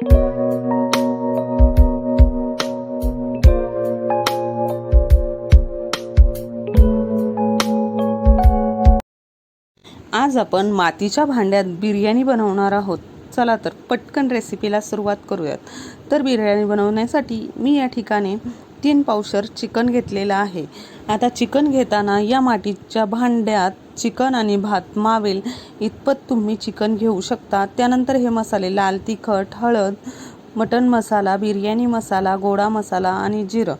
आज आपण मातीच्या भांड्यात बिर्याणी बनवणार आहोत. चला तर पटकन रेसिपीला सुरुवात करूयात. तर बिर्याणी बनवण्यासाठी मी या ठिकाणी तीन पावशर चिकन घेतलेलं आहे. आता चिकन घेताना या मातीच्या भांड्यात चिकन आणि भात मावेल. इतपत तुम्ही चिकन घेऊ शकता. त्यानंतर हे मसाले लाल तिखट हळद मटण मसाला बिर्याणी मसाला गोडा मसाला आणि जिरं.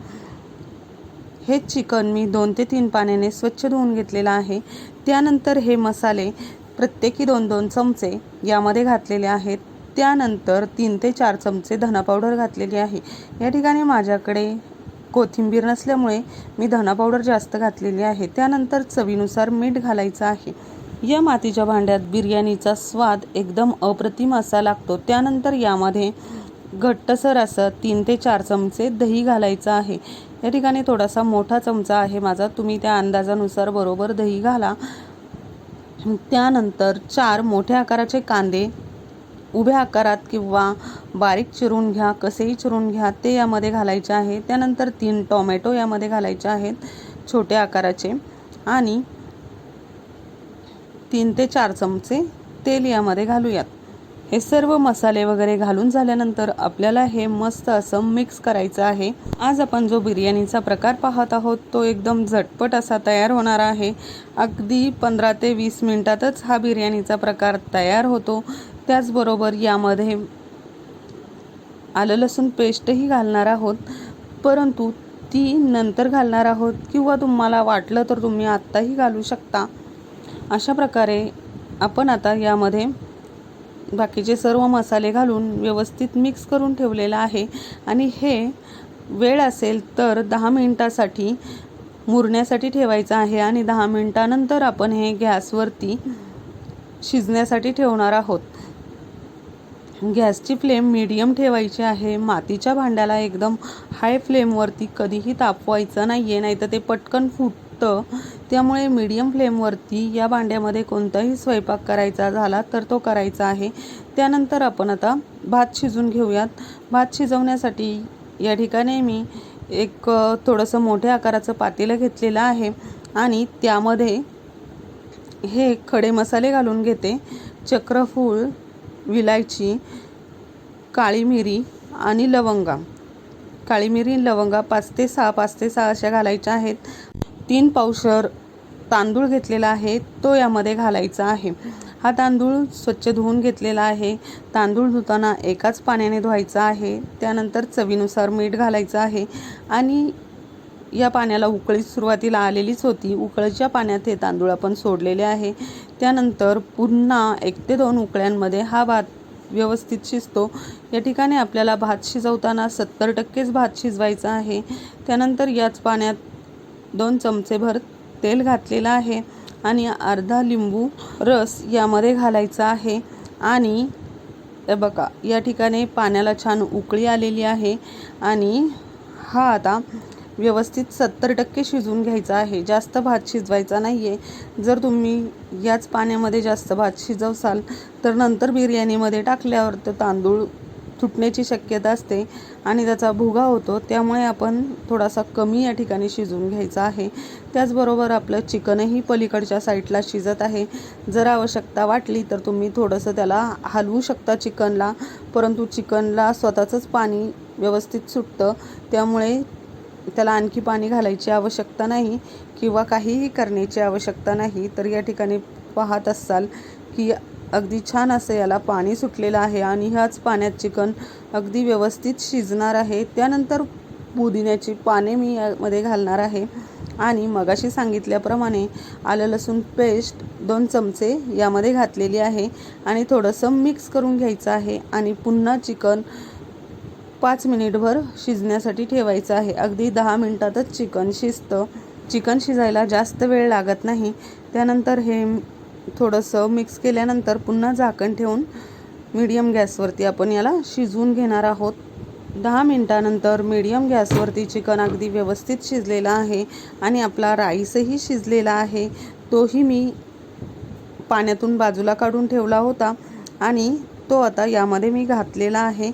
हे चिकन मी दोन ते तीन पाण्याने स्वच्छ धुवून घेतलेलं आहे. त्यानंतर हे मसाले प्रत्येकी दोन दोन चमचे यामध्ये घातलेले आहेत. त्यानंतर तीन ते चार चमचे धना पावडर घातलेली आहे. या ठिकाणी माझ्याकडे कोथिंबीर नसल्यामुळे मी धना पावडर जास्त घातलेली आहे. त्यानंतर चवीनुसार मीठ घालायचं आहे. या मातीच्या भांड्यात बिर्याणीचा स्वाद एकदम अप्रतिम असा लागतो. त्यानंतर यामध्ये घट्टसर असं तीन ते चार चमचे दही घालायचं आहे. या ठिकाणी थोडासा मोठा चमचा आहे माझा. तुम्ही त्या अंदाजानुसार बरोबर दही घाला. त्यानंतर चार मोठ्या आकाराचे कांदे उभ्या आकारात किंवा बारीक चिरून घ्या कसेही चिरून घ्या ते यामध्ये घालायचे आहे. त्यानंतर तीन टोमॅटो यामध्ये घालायचे आहेत छोट्या आकाराचे. आणि तीन ते चार चमचे तेल यामध्ये घालूयात. हे सर्व मसाले वगैरे घालून झाल्यानंतर आपल्याला हे मस्त असं मिक्स करायचं आहे. आज आपण जो बिर्याणीचा प्रकार पाहत आहोत तो एकदम झटपट असा तयार होणार आहे. अगदी पंधरा ते वीस मिनटातच हा बिर्याणीचा प्रकार तयार होतो. त्याचबरोबर यामध्ये आलं लसूण पेस्टही घालणार आहोत. परंतु ती नंतर घालणार आहोत किंवा तुम्हाला वाटलं तर तुम्ही आत्ताही घालू शकता. अशा प्रकारे आपण आता यामध्ये बाकीचे सर्व मसाले घालून व्यवस्थित मिक्स करून ठेवलेलं आहे. आणि हे वेळ असेल तर दहा मिनटासाठी मुरण्यासाठी ठेवायचं आहे आणि दहा मिनटानंतर आपण हे गॅसवरती शिजण्यासाठी ठेवणार आहोत. गॅसची फ्लेम मीडियम ठेवायची आहे. मातीच्या भांड्याला एकदम हाय फ्लेमवरती कधीही तापवायचं नाही आहे नाही तर ते पटकन फुटतं. त्यामुळे मीडियम फ्लेमवरती या भांड्यामध्ये कोणताही स्वयंपाक करायचा झाला तर तो करायचा आहे. त्यानंतर आपण आता भात शिजून घेऊयात. भात शिजवण्यासाठी या ठिकाणी मी एक थोडंसं मोठ्या आकाराचं पातेलं घेतलेलं आहे आणि त्यामध्ये हे खडे मसाले घालून घेते. चक्रफूल विलायची काळी मिरी आणि लवंगा. काळी मिरी लवंगा पाच ते सहा पाच ते सहा अशा घालायच्या आहेत. तीन पावशर तांदूळ घेतलेला आहे तो यामध्ये घालायचा आहे. हा तांदूळ स्वच्छ धुवून घेतलेला आहे. तांदूळ धुताना एकाच पाण्याने धुवायचा आहे. त्यानंतर चवीनुसार मीठ घालायचं आहे. आणि या पाण्याला उकळी सुरुवातीला आलेलीच होती. उकळीच्या पाण्यात हे तांदूळ आपण सोडलेले आहे. त्यानंतर पुन्हा एक ते दोन उकळ्यांमध्ये हा भात व्यवस्थित शिजतो. या ठिकाणी आपल्याला भात शिजवताना सत्तर टक्केच भात शिजवायचा आहे. त्यानंतर याच पाण्यात दोन चमचेभर तेल घातलेलं आहे आणि अर्धा लिंबू रस यामध्ये घालायचा आहे. आणि बघा या ठिकाणी पाण्याला छान उकळी आलेली आहे. आणि हा आता व्यवस्थित सत्तर टक्के शिजवून घ्यायचा आहे. जास्त भात शिजवायचा नाही आहे जर तुम्ही याच पाण्यामध्ये जास्त भात शिजवसाल तर नंतर बिर्याणीमध्ये टाकल्यावर तर तांदूळ तुटण्याची शक्यता असते आणि त्याचा भुगा होतो. त्यामुळे आपण थोडासा कमी या ठिकाणी शिजवून घ्यायचा आहे. त्याचबरोबर आपलं चिकनही पलीकडच्या साईडला शिजत आहे. जर आवश्यकता वाटली तर तुम्ही थोडंसं त्याला हलवू शकता चिकनला परंतु चिकनला स्वतःचंच पाणी व्यवस्थित सुटतं. त्यामुळे त्याला आणखी पाणी घालायची आवश्यकता नाही किंवा काहीही करण्याची आवश्यकता नाही. तर या ठिकाणी पाहत असाल की अगदी छान असं याला पाणी सुटलेलं आहे आणि ह्याच पाण्यात चिकन अगदी व्यवस्थित शिजणार आहे. त्यानंतर पुदिन्याची पाने मी यामध्ये घालणार आहे. आणि मगाशी सांगितल्याप्रमाणे आलं लसूण पेस्ट दोन चमचे यामध्ये घातलेली आहे आणि थोडंसं मिक्स करून घ्यायचं आहे आणि पुन्हा चिकन पाच मिनिटभर शिजण्यासाठी ठेवायचं आहे. अगदी दहा मिनटातच चिकन शिजतं. चिकन शिजायला जास्त वेळ लागत नाही. त्यानंतर हे थोडंसं मिक्स केल्यानंतर पुन्हा झाकण ठेवून मीडियम गॅसवरती आपण याला शिजवून घेणार आहोत. दहा मिनटानंतर मीडियम गॅसवरती चिकन अगदी व्यवस्थित शिजलेलं आहे आणि आपला राईसही शिजलेला आहे. तोही मी पाण्यातून बाजूला काढून ठेवला होता आणि तो आता यामध्ये मी घातलेला आहे.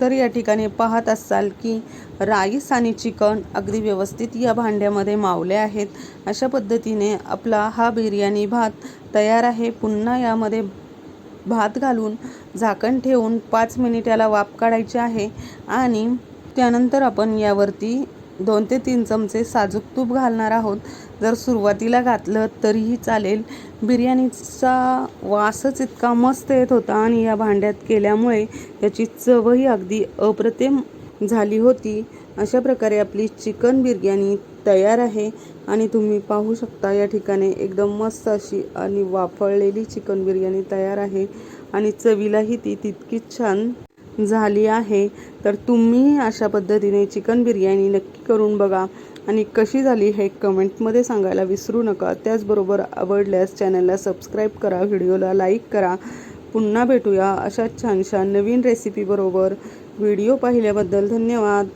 तर या ठिकाणी पाहत असाल की राईस आणि चिकन अगदी व्यवस्थित या भांड्यामध्ये मावले आहेत. अशा पद्धतीने आपला हा बिर्याणी भात तयार आहे. पुन्हा यामध्ये भात घालून झाकण ठेवून पाच मिनिट याला वाफ काढायची आहे आणि त्यानंतर आपण यावरती दोन ते तीन चमचे साजूक तूप घालणार आहोत. जर सुरुवातीला घातलं तरीही चालेल. बिर्याणीचा वासच इतका मस्त येत होता आणि या भांड्यात केल्यामुळे त्याची चवही अगदी अप्रतिम झाली होती. अशा प्रकारे आपली चिकन बिर्याणी तयार आहे आणि तुम्ही पाहू शकता या ठिकाणी एकदम मस्त अशी आणि वाफळलेली चिकन बिर्याणी तयार आहे आणि चवीलाही ती तितकीच छान झाली आहे. तर तुम्ही अशा पद्धतीने चिकन बिर्याणी नक्की करून बघा. आणि कशी झाली हे कमेंटमध्ये सांगायला विसरू नका. त्याचबरोबर आवडल्यास चॅनलला सबस्क्राईब करा व्हिडिओला लाईक करा. पुन्हा भेटूया अशा छानशा नवीन रेसिपीबरोबर व्हिडिओ पाहिल्याबद्दल धन्यवाद.